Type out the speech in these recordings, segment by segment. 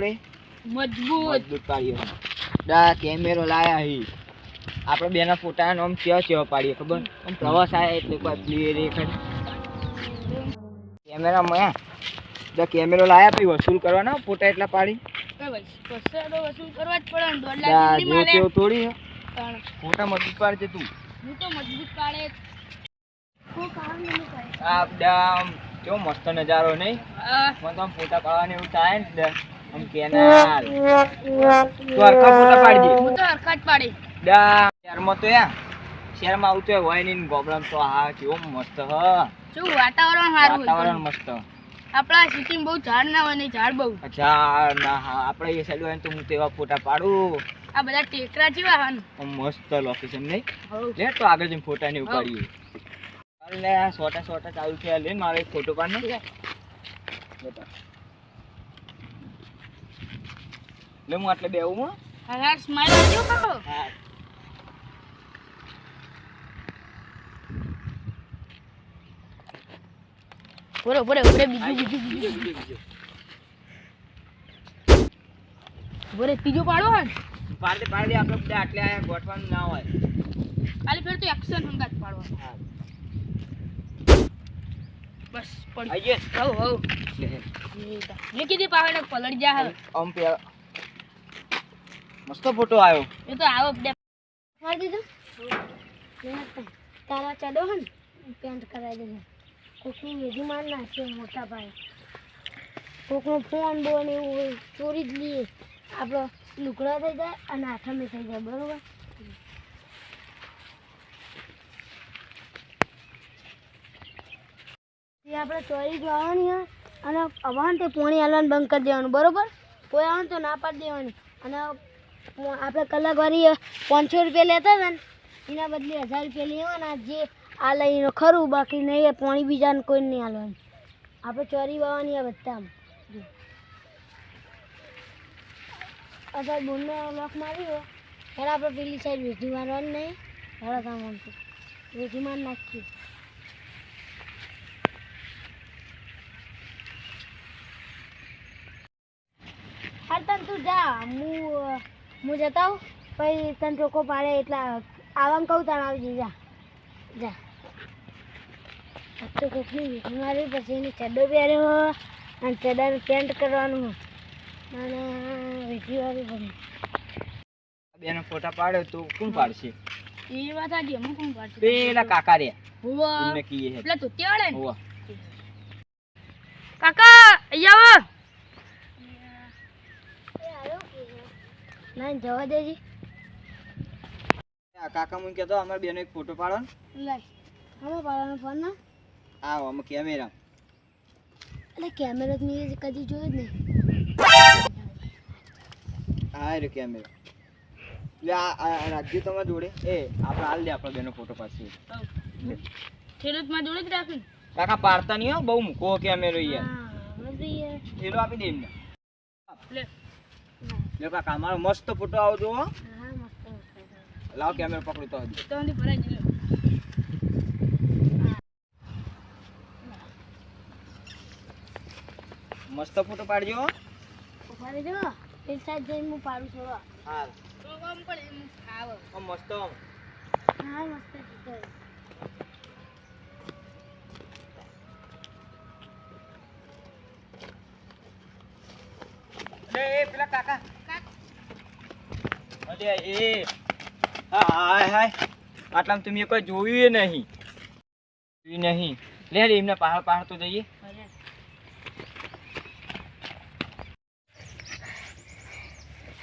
આપણે મજબૂત. મજબૂત પાડીએ. દા કેમેરો લાયા હી. આપણે બેના ફોટા આમ કેવા કેવા પાડીએ ખબર? આમ પ્રવાસ આયા એટલે કોઈ ક્લિયર એ કેમેરા મયા દા કેમેરો લાયા પછી વસૂલ કરવાના ફોટા એટલા પાડી? વસૂલ કરવા જ પડે દોઢ લાખ જો મારે. થોડી ફોટા મજબૂત પાડજે તું. હું તો મજબૂત પાડે જ. કોઈ કામ નહીં કરે. આ બધા આમ કેવો મસ્ત નજારો નહીં? આ મને તો આમ ફોટા પાડવાની એવું થાય ને આમ કેનાલ. તું હરખા ફોટા પાડજે હું તો હરખા જ પાડી. દા શહેરમાં તો યા શહેરમાં આવું તો હોય નહીં ગોબરામ તો હા કેવો મસ્ત હ. શું વાતાવરણ સારું વાતાવરણ મસ્ત. આપણા સિટીમાં બહુ ઝાડ ના હોય ને ઝાડ બહુ. ઝાડ ના હા આપણે એ સાઈડ હોય ને તો હું તેવા ફોટા પાડું. આ બધા ટેકરા જેવા હન. મસ્ત લોકેશન નહીં? લે તો આગળ જઈને ફોટા ને ઉપાડીએ. આ સોટા સોટા ચાલુ થયા. લે મારે એક ફોટો પાડ ને લે હું આટલે બેવું હું હા યાર સ્માઈલ આવજો કાકો હા બોલો બોલો બોલે બીજું બીજું બીજું બીજો બીજો બોલે ત્રીજો પાડો હન પાડ દે પાડ દે આપણે બધા આટલે આયા ગોઠવાનું ના હોય ખાલી ફેર તો એક્શન હંગાત પાડો હા બસ પડી આઈએ હઉ હઉ લે મેં કીધી પાવડે પલળ જા હવે આમ પેલા મસ્ત ફોટો આવ્યો. એ તો આવો બે. મારી દીધું. તારા ચડો હન પેન્ટ કરાવી દેજે કોકની વેધી માર નાખશે મોટા ભાઈ. કોકનો ફોન બોન એવું હોય ચોરી જ લઈએ. આપણો લુકડા થઈ જાય અને આઠમી થઈ જાય બરોબર? એ આપણે ચોરી જવાની અને અવાન તે પોણી હાલવાનું બંધ કરી દેવાનું બરોબર? કોઈ આવે તો ના પાડી દેવાની. અને આપણે કલાકવારી પાંચસો રૂપિયા લેતા હતા ને, એના બદલે હજાર રૂપિયા લેવાના જે આ લઈને ખરું, બાકી નહીં પોણી બીજાને કોઈ નહીં હાલવાનું આપણે ચોરી વાવવાની આ બધા અત્યારે બોનનો લોક માર્યો, ત્યારે આપણે પેલી સાઈડ વેઠી મારવાની નહીં હેડા કામ આમતું વેઠી માર નાખીએ. હાલ તું જા, હું હું જતા આવું. પછી તને ટોકો પાડે એટલા આવવાનું કહું તને આવજે જા. જા. તો કોકની વીંટી મારી પછી એને ચડ્ડો પહેર્યો અને ચડ્ડાનું પેન્ટ કરવાનું અને વીંટી વાળી બની. બેનો ફોટા પાડ્યો તો કોણ પાડશે? એ વાત આજી અમુક કોણ પાડશે? પેલા કાકા રે. હુવા. એમને કીએ હે. પેલા ધોતિયા વાળા હોવા. કાકા અહીંયા આવો. ના જવા દેજી. આ કાકા મને કહેતો અમારે બેનો એક ફોટો પાડો ને. લઈ આમાં પાડવાનો ફોન ના? આવો અમે કેમેરા એટલે કેમેરો જ નહીં કદી જોયો જ નહીં. હા રે કેમેરા લે આ રાજ્ય તમારા જોડે. એ આપણે હાલ દે આપણે બેનો ફોટો પાડશે. ખેડૂતમાં જોડે જ રાખી કાકા પાડતા નહીં હો બહુ મૂકો કેમેરો યાર હા હવે યાર. એનો આપી દે એમને. લે. લે કાકા અમારો મસ્ત ફોટો આવજો હો હા લાવ કેમેરો પકડી તો હજી તો ની ભરાઈ જલો મસ્ત ફોટો પાડજો. હો રહેજો પેલી સાઈડ જઈને હું પાડું છું હા. તો કામ પડે એમ ખાવ ઓ મસ્ત હા મસ્ત ફોટો એ પેલા કાકા. આટલામાં તમે કોઈ જોયું નહીં. જોયું નહીં. લે એમના પહાડ પહાડ તો જઈએ.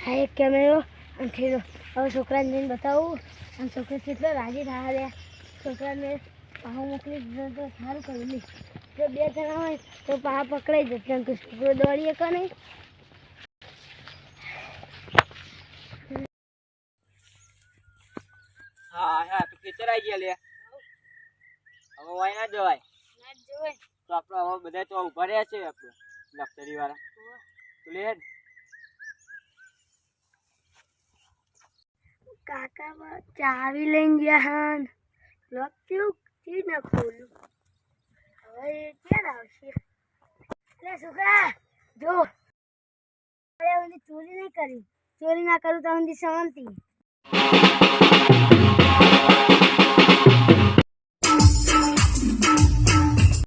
હા એક કેમેરો અને ખેલો હવે બતાવું. અને છોકરા કેટલો રાજી થયા છોકરાને પાહો મોકલી સારું કર્યું. જો બે જણા હોય તો પાહા પકડાઈ જશે. છોકરો દોડીએ કે નહીં હા હા તો છે લે હવે વાય ના જવાય. તો આપણે હવે બધા તો ઊભા રહ્યા છે આપણે લખતરી વાળા. તો લે કાકા ચાવી લઈને ગયા હાન. લોક કેવું ચી ના ખોલું. હવે ક્યારે આવશે લે સુખા જો. ચોરી નહીં કરી. ચોરી ના કરું તો શાંતિ